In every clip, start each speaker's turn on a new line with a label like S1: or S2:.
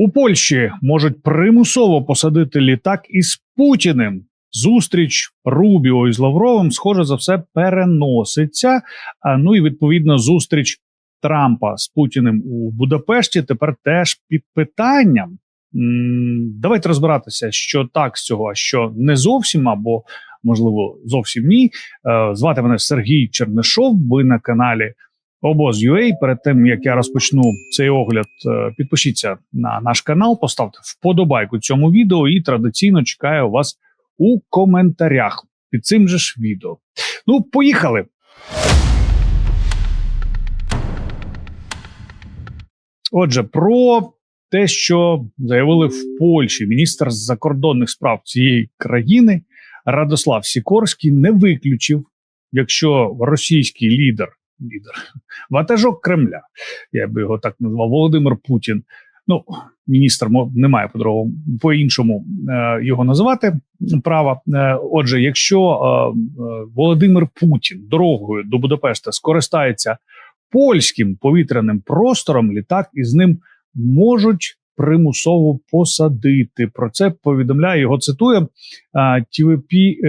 S1: У Польщі можуть примусово посадити літак із Путіним. Зустріч Рубіо із Лавровим, схоже за все, переноситься. А ну і відповідно зустріч Трампа з Путіним у Будапешті тепер теж під питанням. Давайте розбиратися, що так з цього, а що не зовсім, або можливо зовсім ні. Е, Звати мене Сергій Чернишов. Ви на каналі Обоз.ua. Перед тим як я розпочну цей огляд, е, підпишіться на наш канал, поставте вподобайку цьому відео і традиційно чекаю вас у коментарях під цим же ж відео. Ну, поїхали. Отже, про те, що заявили в Польщі міністр закордонних справ цієї країни Радослав Сікорський не виключив, якщо російський лідер, лідер ватажок Кремля, я би його так назвав, Володимир Путін. Ну, міністр мо- не по-другому по-іншому е, його називати права. Е, отже, якщо е, Володимир Путін дорогою до Будапешта скористається польським повітряним простором, літак із ним можуть примусово посадити. Про це повідомляє його цитує TVP,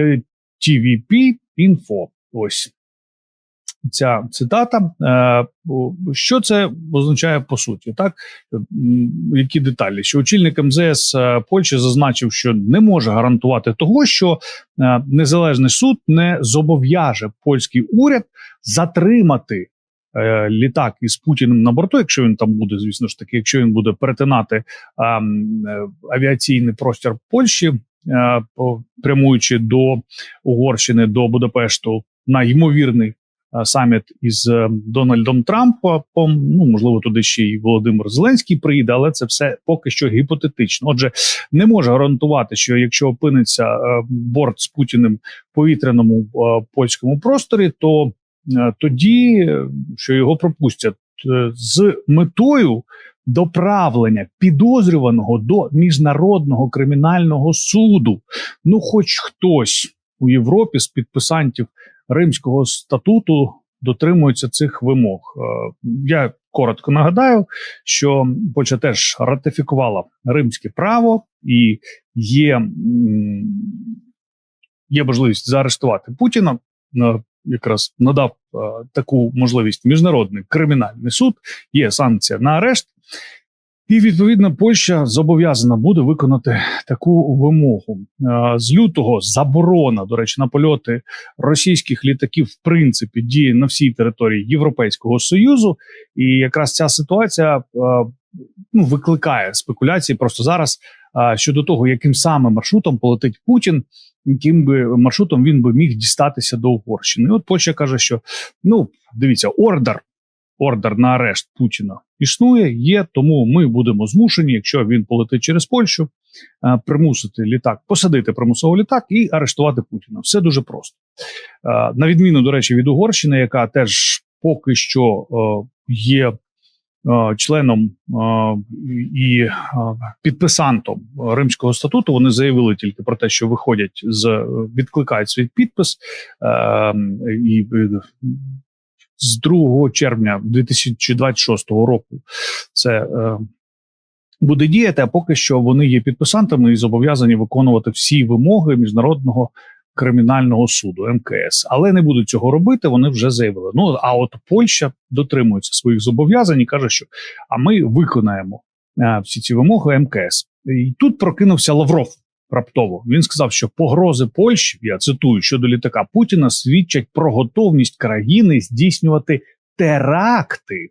S1: TVP Info. Ось ця цитата. Е, Що це означає по суті? Так які деталі? Що очільник МЗС е, Польщі зазначив, що не може гарантувати того, що е, незалежний суд не зобов'яже польський уряд затримати е, літак із Путіним на борту, якщо він там буде, звісно ж таки, якщо він буде перетинати а, е, авіаційний простір Польщі, е, по- прямуючи до Угорщини до Будапешту на ймовірний е, саміт із е, Дональдом Трампом. Ну можливо, туди ще й Володимир Зеленський приїде, але це все поки що гіпотетично. Отже, не може гарантувати, що якщо опиниться е, борт з Путіним в повітряному е, польському просторі, то е, тоді е, що його пропустять е, з метою доправлення підозрюваного до міжнародного кримінального суду. Ну, хоч хтось у Європі з підписантів Римського статуту дотримується цих вимог. Е, Я коротко нагадаю, що Польща теж ратифікувала римське право і є, є можливість заарештувати Путіна. Якраз надав е, таку можливість міжнародний кримінальний суд, є санкція на арешт, і відповідно Польща зобов'язана буде виконати таку вимогу. Е, З лютого заборона, до речі, на польоти російських літаків в принципі діє на всій території Європейського союзу, і якраз ця ситуація е, ну, викликає спекуляції просто зараз е, щодо того, яким саме маршрутом полетить Путін, яким би маршрутом він би міг дістатися до Угорщини. І от Польща каже, що ну дивіться, ордер ордер на арешт Путіна існує, є. Тому ми будемо змушені, якщо він полетить через Польщу, е, примусити літак, посадити примусово літак і арештувати Путіна. Все дуже просто. Е, На відміну, до речі, від Угорщини, яка теж поки що е, є членом і підписантом Римського статуту, вони заявили тільки про те, що виходять з відкликають свій підпис і з 2 червня 2026 року це е, буде діяти. А поки що вони є підписантами і зобов'язані виконувати всі вимоги міжнародного кримінального суду МКС, але не будуть цього робити. Вони вже заявили. Ну а от Польща дотримується своїх зобов'язань і каже, що а ми виконаємо е, всі ці вимоги МКС. І тут прокинувся Лавров. Раптово він сказав, що погрози Польщі, я цитую щодо літака Путіна, свідчать про готовність країни здійснювати теракти.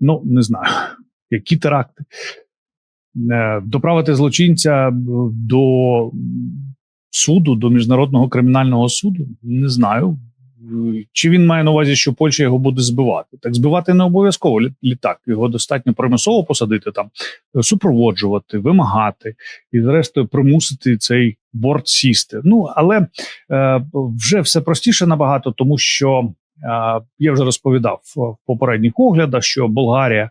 S1: Ну не знаю, які теракти. Е, Доправити злочинця до суду, до міжнародного кримінального суду. Не знаю. Чи він має на увазі, що Польща його буде збивати? Так збивати не обов'язково лі- літак. Його достатньо примусово посадити там, супроводжувати, вимагати і, зрештою, примусити цей борт сісти. Ну але е, вже все простіше набагато, тому що е, я вже розповідав в попередніх оглядах, що Болгарія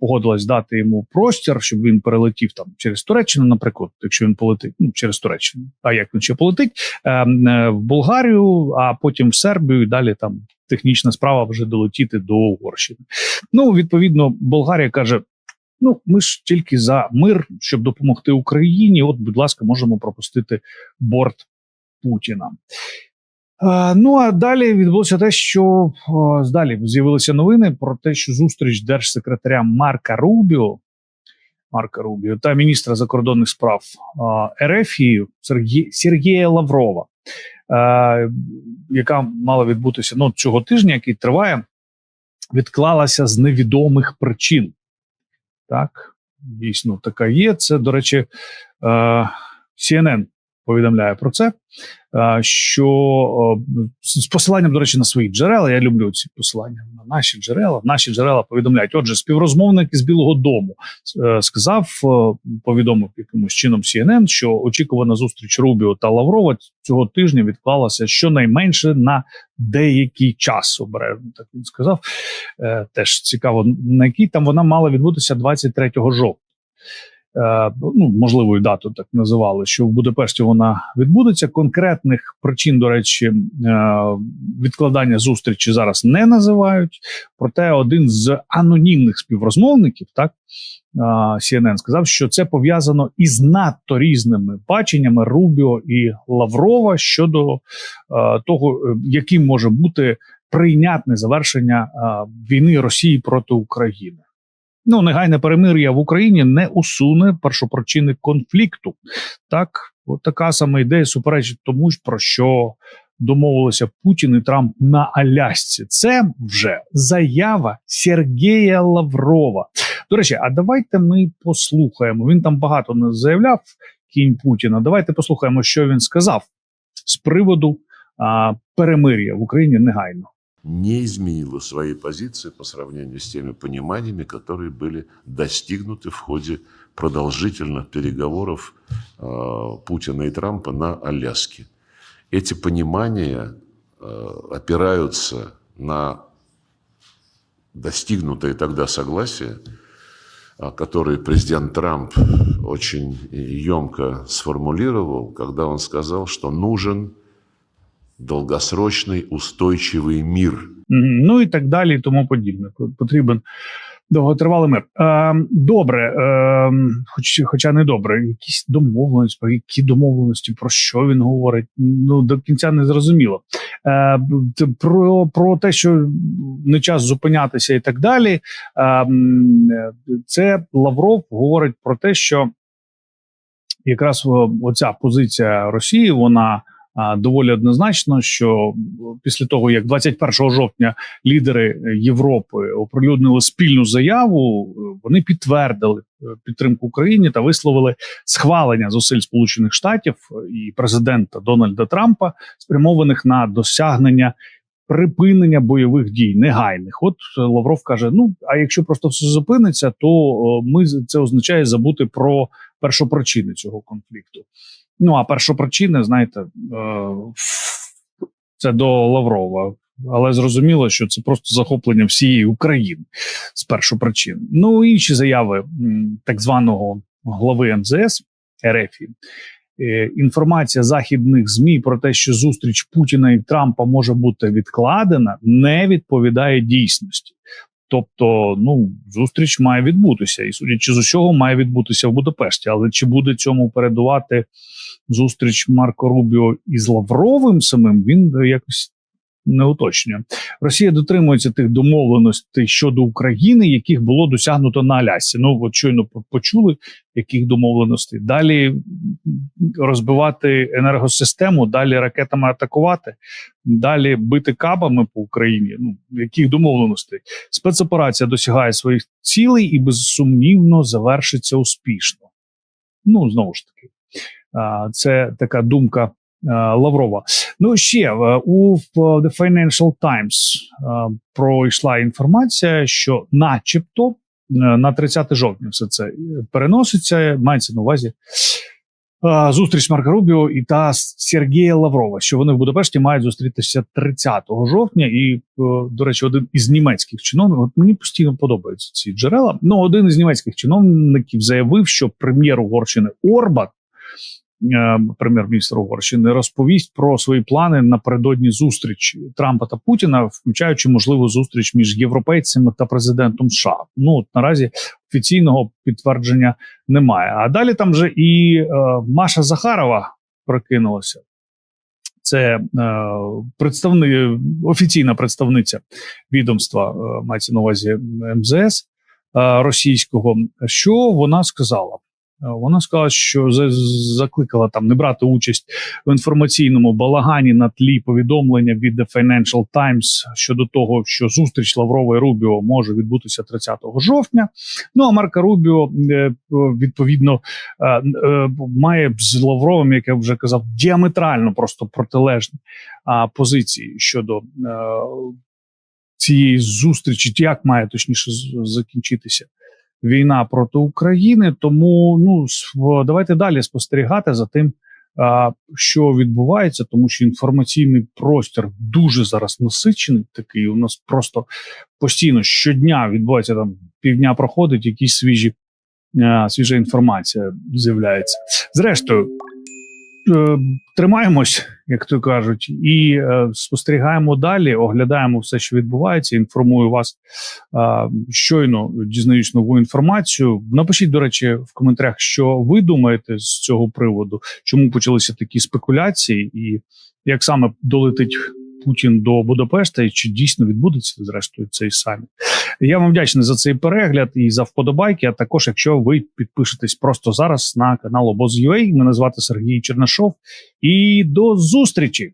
S1: погодилась дати йому простір, щоб він перелетів там через Туреччину, наприклад, якщо він полетить ну, через Туреччину. А як він ще полетить е, е, в Болгарію, а потім в Сербію, і далі там технічна справа вже долетіти до Угорщини. Ну, відповідно, Болгарія каже: Ну, ми ж тільки за мир, щоб допомогти Україні. От, будь ласка, можемо пропустити борт Путіна. Е, ну а далі відбулося те, що е, далі з'явилися новини про те, що зустріч держсекретаря Марка Рубіо, Марка Рубіо та міністра закордонних справ е, Сергє, Сергія Лаврова, яка мала відбутися ну, цього тижня, який триває, відклалася з невідомих причин. Так, дійсно така є. Це, до речі, CNN повідомляє про це. Е, Що е, з посиланням, до речі, на свої джерела, я люблю ці посилання на наші джерела. Наші джерела повідомляють. Отже, співрозмовник із Білого Дому е, сказав, повідомив якимось чином CNN, що очікувана зустріч Рубіо та Лаврова цього тижня відклалася щонайменше на деякий час. Обережно так він сказав. Теж цікаво, на якій там вона мала відбутися 23 жовтня. Е, ну, можливою дату так називали, що в Будапешті вона відбудеться. Конкретних причин, до речі, е, відкладання зустрічі зараз не називають. Проте один з анонімних співрозмовників, так е, CNN, сказав, що це пов'язано із надто різними баченнями Рубіо і Лаврова щодо того, яким може бути прийнятне завершення війни Росії проти України. Ну, негайне перемир'я в Україні не усуне першопричини конфлікту. Так, от така сама ідея суперечить тому, про що домовилися Путін і Трамп на Алясці. Це вже заява Сергія Лаврова. До речі, а давайте ми послухаємо. Він там багато не заявляв кінь Путіна. Давайте послухаємо, що він сказав з приводу а, перемир'я в Україні негайно.
S2: Не изменила своей позиции по сравнению с теми пониманиями, которые были достигнуты в ходе продолжительных переговоров э, Путина и Трампа на Аляске. Эти понимания э, опираются на достигнутое тогда согласие, а, которое президент Трамп очень емко сформулировал, когда он сказал, что нужен долгосрочний устойчивий мір.
S1: Ну і так далі, і тому подібне. Потрібен довготривалий мир. Е, добре, е, хоч, хоча не добре, якісь домовленості, які домовленості, про що він говорить, ну до кінця не зрозуміло. Е, про, про те, що не час зупинятися і так далі. Е, це Лавров говорить про те, що якраз оця позиція Росії, вона доволі однозначно, що після того, як 21 жовтня лідери Європи оприлюднили спільну заяву, вони підтвердили е, підтримку Україні та висловили схвалення зусиль Сполучених Штатів і президента Дональда Трампа, спрямованих на досягнення. Припинення бойових дій негайних, от е, Лавров каже: ну а якщо просто все зупиниться, то ми це означає забути про першопричини цього конфлікту. Ну а першопричини, знаєте, е, це до Лаврова. Але зрозуміло, що це просто захоплення всієї України з першопричин. Ну інші заяви так званого глави МЗС РФ. Е, Інформація західних змі про те, що зустріч Путіна і Трампа може бути відкладена, не відповідає дійсності. Тобто, ну зустріч має відбутися, і судячи з усього, має відбутися в Будапешті. Але чи буде цьому передувати зустріч Марко Рубіо із Лавровим самим? Він якось не уточнює. Росія дотримується тих домовленостей щодо України, яких було досягнуто на Алясці. Ну от щойно почули, яких домовленостей. Далі розбивати енергосистему, далі ракетами атакувати, далі бити кабами по Україні. Ну яких домовленостей? Спецоперація досягає своїх цілей і безсумнівно завершиться успішно. Ну знову ж таки, це така думка Лаврова. Ну ще е, у The Financial Times е, пройшла інформація, що, начебто, е, на 30 жовтня все це е, переноситься. Мається на увазі е, зустріч Марка Рубіо і та Сергія Лаврова, що вони в Будапешті мають зустрітися 30 жовтня. І, е, до речі, один із німецьких чиновників, от мені постійно подобаються ці джерела. Ну, один із німецьких чиновників заявив, що прем'єр Угорщини Орбан е, прем'єр-міністр Угорщини розповість про свої плани напередодні зустрічі Трампа та Путіна, включаючи можливу зустріч між європейцями та президентом США. Ну от наразі офіційного підтвердження немає. А далі там же і е, Маша Захарова прокинулася. Це е, представни, офіційна представниця відомства, е, мається на увазі МЗС е, російського. Що вона сказала? Е, Вона сказала, що за- закликала там не брати участь в інформаційному балагані на тлі повідомлення від The Financial Times щодо того, що зустріч Лаврова і Рубіо може відбутися 30 жовтня. Ну а Марка Рубіо е, відповідно е, має з Лавровим, як я вже казав, діаметрально просто протилежні позиції щодо цієї зустрічі, як має точніше закінчитися війна проти України. Тому ну давайте далі спостерігати за тим, що відбувається, тому що інформаційний простір дуже зараз насичений. Такий у нас просто постійно щодня відбувається там півдня проходить, якісь свіжі. Свіжа інформація з'являється. Зрештою, тримаємось, як то кажуть, і е, спостерігаємо далі, оглядаємо все, що відбувається. Інформую вас е, щойно дізнаюсь нову інформацію. Напишіть, до речі, в коментарях, що ви думаєте з цього приводу, чому почалися такі спекуляції, і як саме долетить Путін до Будапешта, і чи дійсно відбудеться зрештою цей саміт. Я вам вдячний за цей перегляд і за вподобайки. А також, якщо ви підпишетесь просто зараз на канал Обоз.ua, мене звати Сергій Чернашов. І до зустрічі!